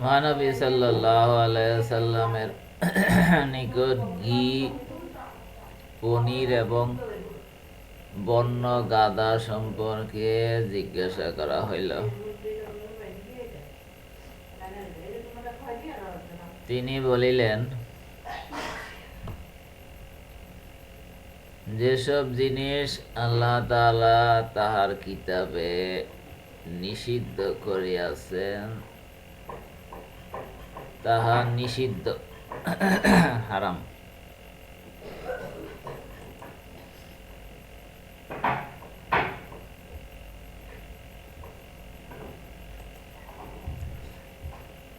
মহানবী সাল্লাহ আলাইসাল্লামের নিকট ঘি, পনির এবং বন্য গাদা সম্পর্কে জিজ্ঞাসা করা হইল। তিনি বলিলেন, যেসব জিনিস আল্লাহ তাহার কিতাবে নিষিদ্ধ করিয়াছেন তাহা নিষিদ্ধ। হারাম।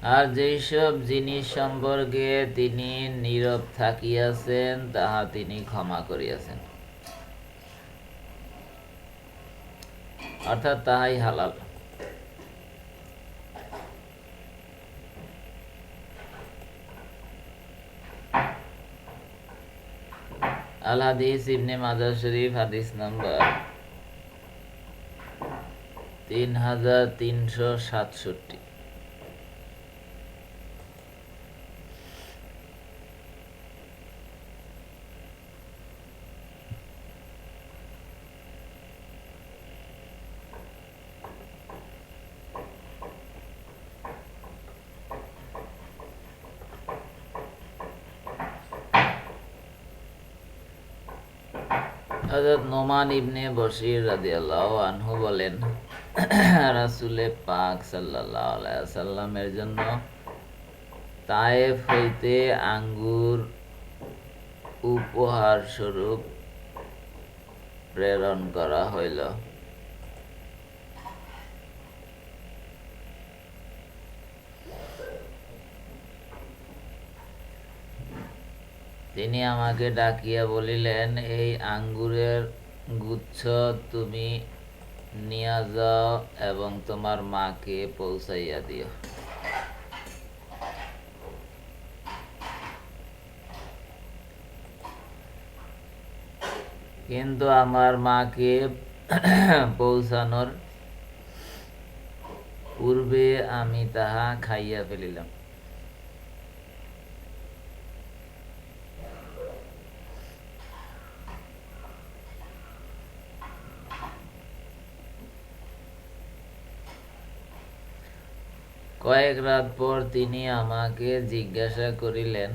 আর যেসব জিনিস সম্পর্কে তিনি নীরব থাকিয়াছেন, তাহা তিনি ক্ষমা করিয়াছেন। অর্থাৎ তাহাই হালাল। আল হাদিস ইবনে মাজার শরীফ হাদিস নাম্বার তিন হাজার তিনশো সাতষট্টি। হযরত নোমান ইবনে আনহু বলেন, রাসুলে পাক সাল্লাল্লাহু সাল্লামের জন্য তায়েফ হইতে আঙ্গুর উপহার স্বরূপ প্রেরণ করা হইল। তিনি আমাকে ডাকিয়া বলিলেন, এই আঙ্গুরের গুচ্ছ তুমি নিয়া যাও এবং তোমার মাকে পৌঁছাইয়া দিও। কিন্তু আমার মাকে পৌঁছানোর পূর্বে আমি তাহা খাইয়া ফেলিলাম। কয়েক রাত পর তিনি আমাকে জিজ্ঞাসা করিলেন,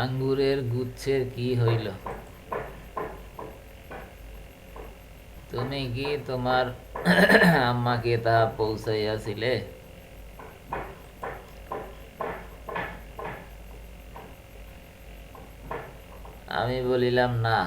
আঙ্গুরের গুচ্ছের কি হইল? তুমি কি তোমার আম্মাকে তাহা পৌঁছাইয়াছিলে? আমি বলিলাম, না।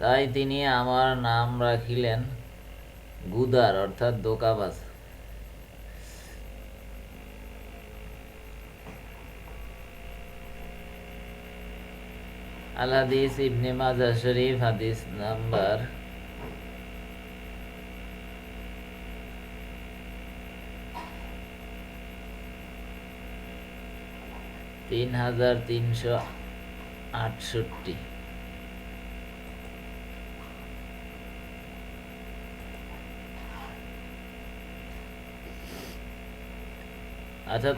তাই তিনি আমার নাম রাখিলেন গুদার, অর্থাৎ দোকাবাজ। আল হাদিস ইবনে মাজা শরীফ, হাদিস নাম্বার তিন হাজার তিনশো আটষট্টি। অর্থাৎ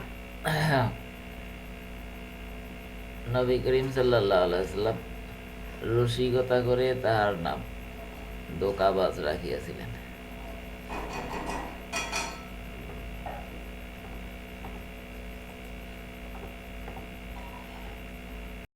নবী করিম সাল্লাহ রসিকতা করে তার নাম দোকাবাজ রাখিয়াছিলেন।